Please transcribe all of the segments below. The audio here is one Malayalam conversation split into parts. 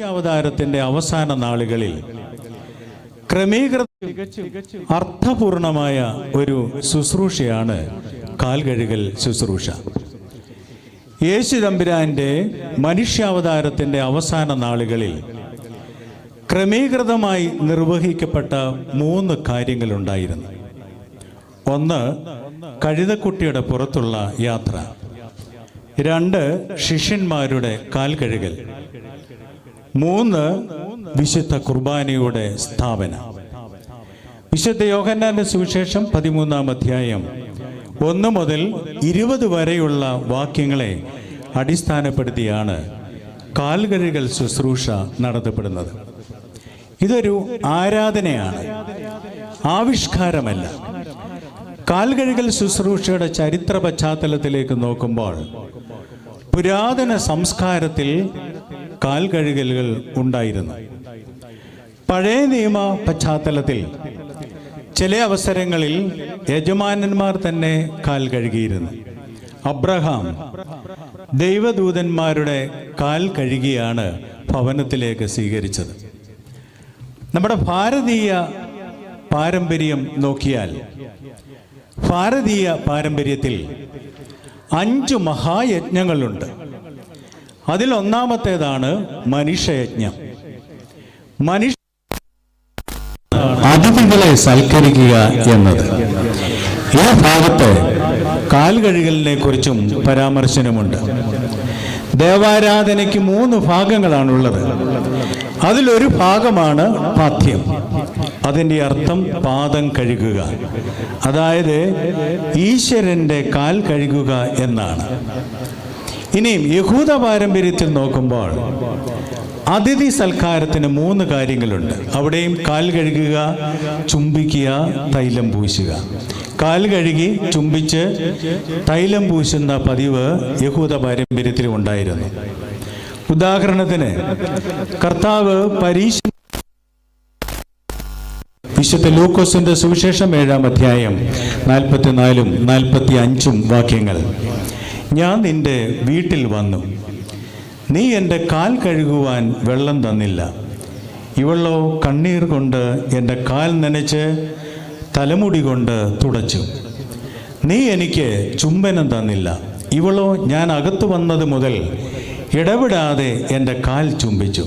മനുഷ്യാവതാരത്തിന്റെ അവസാന നാളുകളിൽ ക്രമീകൃത അർത്ഥപൂർണമായ ഒരു ശുശ്രൂഷയാണ് കാൽകഴുകൽ ശുശ്രൂഷ. യേശു തമ്പുരാന്റെ മനുഷ്യാവതാരത്തിന്റെ അവസാന നാളുകളിൽ ക്രമീകൃതമായി നിർവഹിക്കപ്പെട്ട മൂന്ന് കാര്യങ്ങളുണ്ടായിരുന്നു. ഒന്ന് കഴുതക്കുട്ടിയുടെ പുറത്തുള്ള യാത്ര. രണ്ട് ശിഷ്യന്മാരുടെ കാൽ കഴുകൽ മൂന്ന് വിശുദ്ധ കുർബാനയുടെ സ്ഥാപന. വിശുദ്ധ യോഹന്നാന്റെ സുവിശേഷം പതിമൂന്നാം അധ്യായം ഒന്ന് മുതൽ ഇരുപത് വരെയുള്ള വാക്യങ്ങളെ അടിസ്ഥാനപ്പെടുത്തിയാണ് കാൽകഴുകൽ ശുശ്രൂഷ നടത്തപ്പെടുന്നത്. ഇതൊരു ആരാധനയാണ്. ആവിഷ്കാരമല്ല. കാൽകഴുകൽ ശുശ്രൂഷയുടെ ചരിത്ര പശ്ചാത്തലത്തിലേക്ക് നോക്കുമ്പോൾ പുരാതന സംസ്കാരത്തിൽ കാൽകഴുകലുകൾ ഉണ്ടായിരുന്നു. പഴയ നിയമ പശ്ചാത്തലത്തിൽ ചില അവസരങ്ങളിൽ യജമാനന്മാർ തന്നെ കാൽ കഴുകിയിരുന്നു. അബ്രഹാം ദൈവദൂതന്മാരുടെ കാൽ കഴുകിയാണ് ഭവനത്തിലേക്ക് സ്വീകരിച്ചത്. നമ്മുടെ ഭാരതീയ പാരമ്പര്യം നോക്കിയാൽ ഭാരതീയ പാരമ്പര്യത്തിൽ അഞ്ച് മഹായജ്ഞങ്ങളുണ്ട്. അതിൽ ഒന്നാമത്തേതാണ് മനുഷ്യയജ്ഞം. മനുഷ്യ അതിഥികളെ സൽക്കരിക്കുക എന്നത്. ഈ ഭാഗത്ത് കാൽ കഴുകലിനെ കുറിച്ചും പരാമർശനമുണ്ട്. ദേവാരാധനയ്ക്ക് മൂന്ന് ഭാഗങ്ങളാണുള്ളത്. അതിലൊരു ഭാഗമാണ് പാഥ്യം അതിന്റെ അർത്ഥം പാദം കഴുകുക. അതായത് ഈശ്വരന്റെ കാൽ കഴുകുക എന്നാണ്. ഇനിയും യഹൂദ പാരമ്പര്യത്തിൽ നോക്കുമ്പോൾ അതിഥി സൽക്കാരത്തിന് മൂന്ന് കാര്യങ്ങളുണ്ട്. അവിടെയും കാൽ കഴുകുക ചുംബിക്കുക തൈലം പൂശുക. കാൽ കഴുകി ചുംബിച്ച് തൈലം പൂശുന്ന പതിവ് യഹൂദ പാരമ്പര്യത്തിലും ഉണ്ടായിരുന്നു. ഉദാഹരണത്തിന് കർത്താവ് പരീക്ഷ വിശുദ്ധ ലൂക്കോസിന്റെ സുവിശേഷം ഏഴാം അധ്യായം നാൽപ്പത്തിനാലും നാൽപ്പത്തി അഞ്ചും വാക്യങ്ങൾ. ഞാൻ നിന്റെ വീട്ടിൽ വന്നു. നീ എന്റെ കാൽ കഴുകുവാൻ വെള്ളം തന്നില്ല. ഇവളോ കണ്ണീർ കൊണ്ട് എന്റെ കാൽ നനച്ച് തലമുടി കൊണ്ട് തുടച്ചു. നീ എനിക്ക് ചുംബനം തന്നില്ല. ഇവളോ ഞാൻ അകത്തു വന്നത് മുതൽ ഇടപെടാതെ എന്റെ കാൽ ചുംബിച്ചു.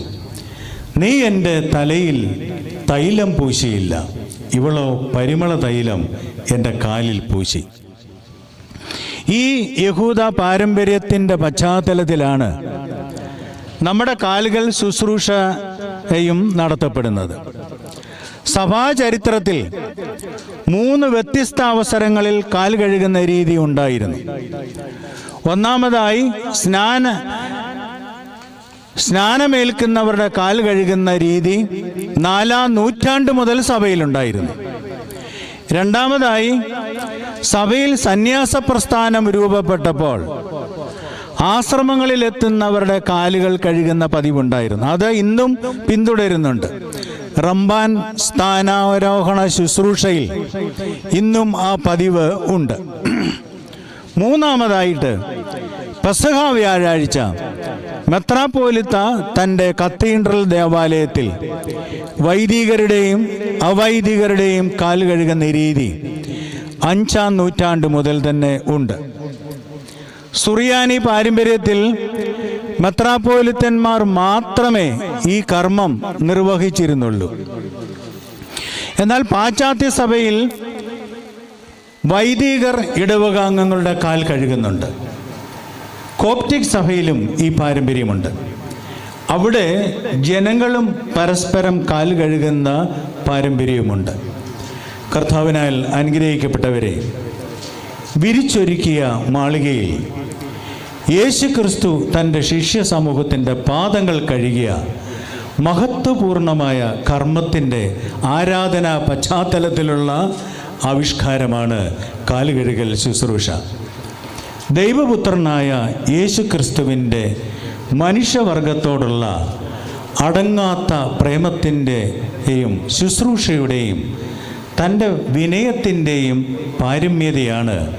നീ എന്റെ തലയിൽ തൈലം പൂശിയില്ല. ഇവളോ പരിമള തൈലം എന്റെ കാലിൽ പൂശി. ഈ യഹൂദ പാരമ്പര്യത്തിന്റെ പശ്ചാത്തലത്തിലാണ് നമ്മുടെ കാലുകൾ ശുശ്രൂഷയും നടത്തപ്പെടുന്നത്. സഭാചരിത്രത്തിൽ മൂന്ന് വ്യത്യസ്ത അവസരങ്ങളിൽ കാൽ കഴുകുന്ന രീതി ഉണ്ടായിരുന്നു. ഒന്നാമതായി സ്നാന സ്നാനമേൽക്കുന്നവരുടെ കാൽ കഴുകുന്ന രീതി നാലാം നൂറ്റാണ്ട് മുതൽ സഭയിലുണ്ടായിരുന്നു. രണ്ടാമതായി സഭയിൽ സന്യാസ പ്രസ്ഥാനം രൂപപ്പെട്ടപ്പോൾ ആശ്രമങ്ങളിൽ എത്തുന്നവരുടെ കാലുകൾ കഴുകുന്ന പതിവുണ്ടായിരുന്നു. അത് ഇന്നും പിന്തുടരുന്നുണ്ട്. റംബാൻ സ്ഥാനാരോഹണ ശുശ്രൂഷയിൽ ഇന്നും ആ പതിവ് ഉണ്ട്. മൂന്നാമതായിട്ട് പെസഹ വ്യാഴാഴ്ച മെത്രാപ്പോലിത്ത തന്റെ കത്തീഡ്രൽ ദേവാലയത്തിൽ വൈദികരുടെയും അവൈദികരുടെയും കാൽ കഴുകുന്ന രീതി അഞ്ചാം നൂറ്റാണ്ട് മുതൽ തന്നെ ഉണ്ട്. സുറിയാനി പാരമ്പര്യത്തിൽ മെത്രാപ്പോലിത്തന്മാർ മാത്രമേ ഈ കർമ്മം നിർവഹിച്ചിരുന്നുള്ളൂ. എന്നാൽ പാശ്ചാത്യ സഭയിൽ വൈദികർ ഇടവകാംഗങ്ങളുടെ കാൽ കഴുകുന്നുണ്ട്. കോപ്റ്റിക് സഭയിലും ഈ പാരമ്പര്യമുണ്ട്. അവിടെ ജനങ്ങളും പരസ്പരം കാൽ കഴുകുന്ന പാരമ്പര്യവുമുണ്ട്. കർത്താവിനാൽ അനുഗ്രഹിക്കപ്പെട്ടവരെ വിരിച്ചൊരുക്കിയ മാളികയിൽ യേശു ക്രിസ്തു തന്റെ ശിഷ്യ സമൂഹത്തിന്റെ പാദങ്ങൾ കഴുകിയ മഹത്വപൂർണമായ കർമ്മത്തിന്റെ ആരാധനാ പശ്ചാത്തലത്തിലുള്ള ആവിഷ്കാരമാണ് കാലുകഴുകൽ ശുശ്രൂഷ. ദൈവപുത്രനായ യേശു ക്രിസ്തുവിന്റെ മനുഷ്യവർഗത്തോടുള്ള അടങ്ങാത്ത പ്രേമത്തിന്റെയും ശുശ്രൂഷയുടെയും തന്റെ വിനയത്തിന്റെയും പാരമ്യതയാണ്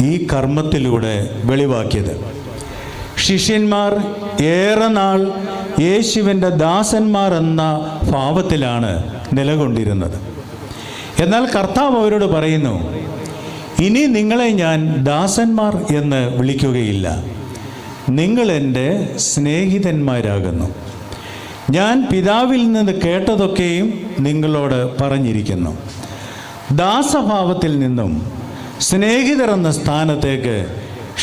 ഈ കർമ്മത്തിലൂടെ വെളിവാക്കിയത്. ശിഷ്യന്മാർ ഏറെ നാൾ യേശുവിന്റെ ദാസന്മാർ എന്ന ഭാവത്തിലാണ് നിലകൊണ്ടിരുന്നത്. എന്നാൽ കർത്താവ് അവരോട് പറയുന്നു ഇനി നിങ്ങളെ ഞാൻ ദാസന്മാർ എന്ന് വിളിക്കുകയില്ല. നിങ്ങൾ എന്റെ സ്നേഹിതന്മാരാകുന്നു. ഞാൻ പിതാവിൽ നിന്ന് കേട്ടതൊക്കെയും നിങ്ങളോട് പറഞ്ഞിരിക്കുന്നു. ദാസഭാവത്തിൽ നിന്നും സ്നേഹിതർ എന്ന സ്ഥാനത്തേക്ക്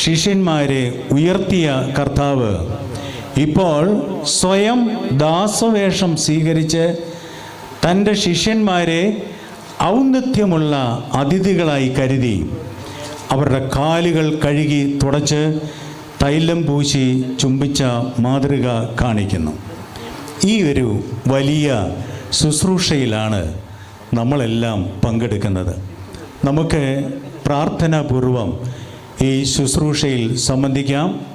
ശിഷ്യന്മാരെ ഉയർത്തിയ കർത്താവ് ഇപ്പോൾ സ്വയം ദാസവേഷം സ്വീകരിച്ച് തന്റെ ശിഷ്യന്മാരെ ഔന്നത്യമുള്ള അതിഥികളായി കരുതി അവരുടെ കാലുകൾ കഴുകി തുടച്ച് തൈലം പൂശി ചുംബിച്ച മാതൃക കാണിക്കുന്നു. ഈ ഒരു വലിയ ശുശ്രൂഷയിലാണ് നമ്മളെല്ലാം പങ്കെടുക്കുന്നത്. നമുക്ക് പ്രാർത്ഥനാപൂർവം ഈ ശുശ്രൂഷയിൽ സംബന്ധിക്കാം.